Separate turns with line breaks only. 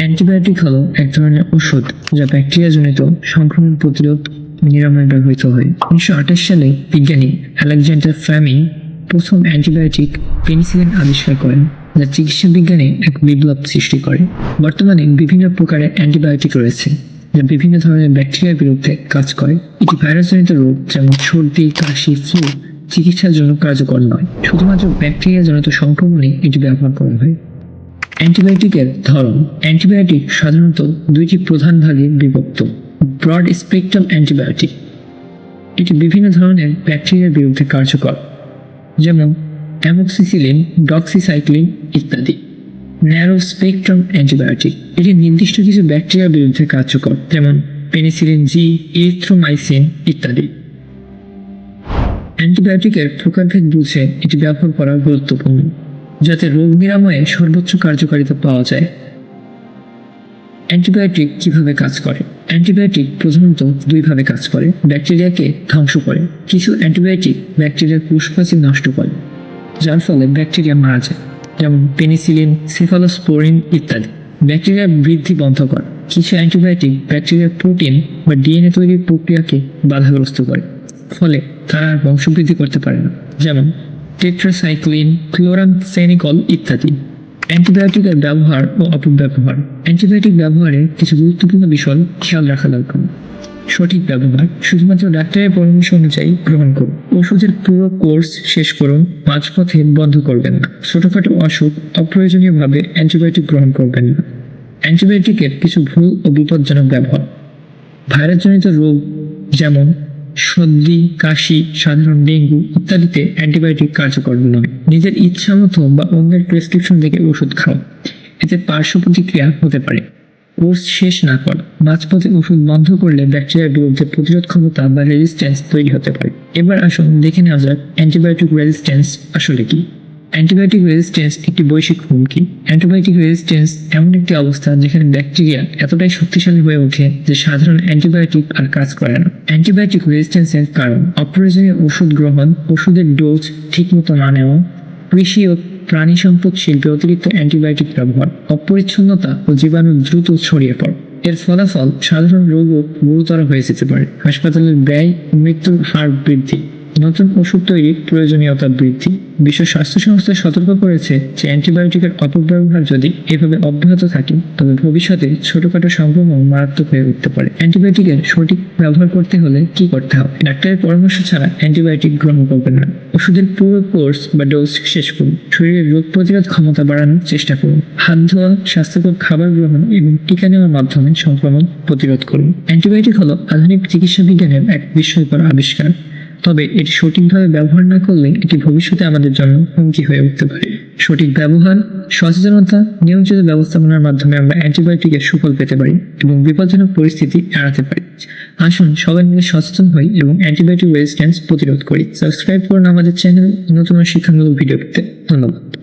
Antibiotic হলো এক ধরনের ওষুধ যা ব্যাকটেরিয়াজনিত সংক্রমণ প্রতিরোধ নিরাময় ব্যবহৃত হয়। উনিশশো আঠাশ সালে বিজ্ঞানী আলেকজান্ডার ফ্ল্যামিং প্রথম অ্যান্টিবায়োটিক পেনিসিলিন আবিষ্কার করেন, যা চিকিৎসা বিজ্ঞানে এক বিপ্লব সৃষ্টি করে। বর্তমানে বিভিন্ন প্রকারের অ্যান্টিবায়োটিক রয়েছে, যা বিভিন্ন ধরনের ব্যাকটেরিয়ার বিরুদ্ধে কাজ করে। এটি ভাইরাসজনিত রোগ, যেমন সর্দি, কাশি, ফ্লু চিকিৎসার জন্য কার্যকর নয়। শুধুমাত্র ব্যাকটেরিয়াজনিত সংক্রমণে এটি ব্যবহার করা হয়। অ্যান্টিবায়োটিকের ধরন, অ্যান্টিবায়োটিক সাধারণত দুইটি প্রধান ভাগে বিভক্ত, ব্রড স্পেকট্রাম অ্যান্টিবায়োটিক। এটি বিভিন্ন ধরনের ব্যাকটেরিয়ার বিরুদ্ধে কার্যকর, যেমন অ্যামোক্সিসিলিন, ডক্সিসাইক্লিন ইত্যাদি। ন্যারো স্পেকট্রাম অ্যান্টিবায়োটিক, এটি নির্দিষ্ট কিছু ব্যাকটেরিয়ার বিরুদ্ধে কার্যকর, যেমন পেনিসিলিন জি ইরিথ্রোমাইসিন ইত্যাদি। অ্যান্টিবায়োটিকের প্রকারভেদ বুঝে এটি ব্যবহার করা গুরুত্বপূর্ণ। যাতে রোগ নিরাময়ে সর্বোচ্চ কার্যকারিতা পাওয়া যায়। অ্যান্টিবায়োটিক কীভাবে কাজ করে? অ্যান্টিবায়োটিক প্রধানত দুইভাবে কাজ করে, ব্যাকটেরিয়াকে ধ্বংস করে। কিছু অ্যান্টিবায়োটিক ব্যাকটেরিয়ার কোষপ্রাচীর নষ্ট করে, যার ফলে ব্যাকটেরিয়া মারা যায়, যেমন পেনিসিলিন, সেফালোস্পোরিন ইত্যাদি। ব্যাকটেরিয়ার বৃদ্ধি বন্ধ করে। কিছু অ্যান্টিবায়োটিক ব্যাকটেরিয়ার প্রোটিন বা ডিএনএ তৈরির প্রক্রিয়াকে বাধাগ্রস্ত করে, ফলে তারা বংশবৃদ্ধি করতে পারে না। যেমন টেট্রাসাইক্লিন ক্লোরামফেনিকল ইত্যাদি। অ্যান্টিবায়োটিকের ব্যবহার ও অপব্যবহার। অ্যান্টিবায়োটিক ব্যবহারে কিছু গুরুত্বপূর্ণ বিষয় খেয়াল রাখা দরকার। সঠিক ব্যবহার, শুধুমাত্র ডাক্তারের পরামর্শ অনুযায়ী গ্রহণ করুন। ওষুধের পুরো কোর্স শেষ করুন, মাঝপথে বন্ধ করবেন না। ছোটোখাটো অসুখ অপ্রয়োজনীয়ভাবে অ্যান্টিবায়োটিক গ্রহণ করবেন না। অ্যান্টিবায়োটিকের কিছু ভুল ও বিপজ্জনক ব্যবহার। ভাইরাসজনিত রোগ যেমন সর্দি, কাশি, সাধারণ ডেঙ্গু ইত্যাদিতে অ্যান্টিবায়োটিক কার্যকর নয়। নিজের ইচ্ছা মতো বা অন্যের প্রেসক্রিপশন দেখে ওষুধ খাও। এতে পার্শ্ব প্রতিক্রিয়া হতে পারে। কোর্স শেষ না করা। মাঝপথে ওষুধ বন্ধ করলে ব্যাকটেরিয়ার বিরুদ্ধে প্রতিরোধ ক্ষমতা বা রেজিস্ট্যান্স তৈরি হতে পারে। এবার আসুন দেখে নেওয়া যাক অ্যান্টিবায়োটিক রেজিস্ট্যান্স আসলে কি। অ্যান্টিবায়োটিক রেজিস্ট্যান্স একটি বৈশ্বিক হুমকি। অ্যান্টিবায়োটিক রেজিস্ট্যান্স এমন একটি অবস্থা যেখানে ব্যাকটেরিয়া এতটাই শক্তিশালী হয়ে ওঠে যে সাধারণ অ্যান্টিবায়োটিক আর কাজ করে না। অ্যান্টিবায়োটিক রেজিস্ট্যান্সের কারণ অপ্রয়োজনীয় ওষুধ গ্রহণ, ওষুধের ডোজ ঠিকমতো না নেওয়া কৃষি ও প্রাণী সম্পদ শিল্পে অতিরিক্ত অ্যান্টিবায়োটিক ব্যবহার, অপরিচ্ছন্নতা ও জীবাণু দ্রুত ছড়িয়ে পড়ে। এর ফলাফল সাধারণ রোগও গুরুতর হয়ে যেতে পারে। হাসপাতালের ব্যয় মৃত্যুর হার বৃদ্ধি। নতুন ওষুধ তৈরির প্রয়োজনীয়তা বৃদ্ধি, বিশ্ব স্বাস্থ্য সংস্থা সতর্ক করেছে যে অ্যান্টিবায়োটিকের অপব্যবহার যদি এভাবে অব্যাহত থাকে, তবে ভবিষ্যতে ছোটখাটো সংক্রমণ মারাত্মক হয়ে উঠতে পারে। অ্যান্টিবায়োটিকের সঠিক ব্যবহার করতে হলে কি করতে হবে? ডাক্তারের পরামর্শ ছাড়া অ্যান্টিবায়োটিক গ্রহণ করবেন না। ওষুধের পুরো কোর্স বা ডোজ শেষ করুন। শরীরের রোগ প্রতিরোধ ক্ষমতা বাড়ানোর চেষ্টা করুন। হাত ধোয়া, স্বাস্থ্যকর খাবার গ্রহণ এবং টিকা নেওয়ার মাধ্যমে সংক্রমণ প্রতিরোধ করুন। অ্যান্টিবায়োটিক হলো আধুনিক চিকিৎসা বিজ্ঞানের এক বিস্ময়কর আবিষ্কার। তবে এটি সঠিকভাবে ব্যবহার না করলে এটি ভবিষ্যতে আমাদের জন্য হুমকি হয়ে উঠতে পারে। সঠিক ব্যবহার, সচেতনতা, নিয়ন্ত্রিত ব্যবস্থাপনার মাধ্যমে আমরা অ্যান্টিবায়োটিকের সুফল পেতে পারি এবং বিপজ্জনক পরিস্থিতি এড়াতে পারি। আসুন সবাই মিলে সচেতন হই এবং অ্যান্টিবায়োটিক রেজিস্ট্যান্স প্রতিরোধ করি। সাবস্ক্রাইব করুন আমাদের চ্যানেল নতুন শিক্ষামূলক ভিডিও পেতে। ধন্যবাদ।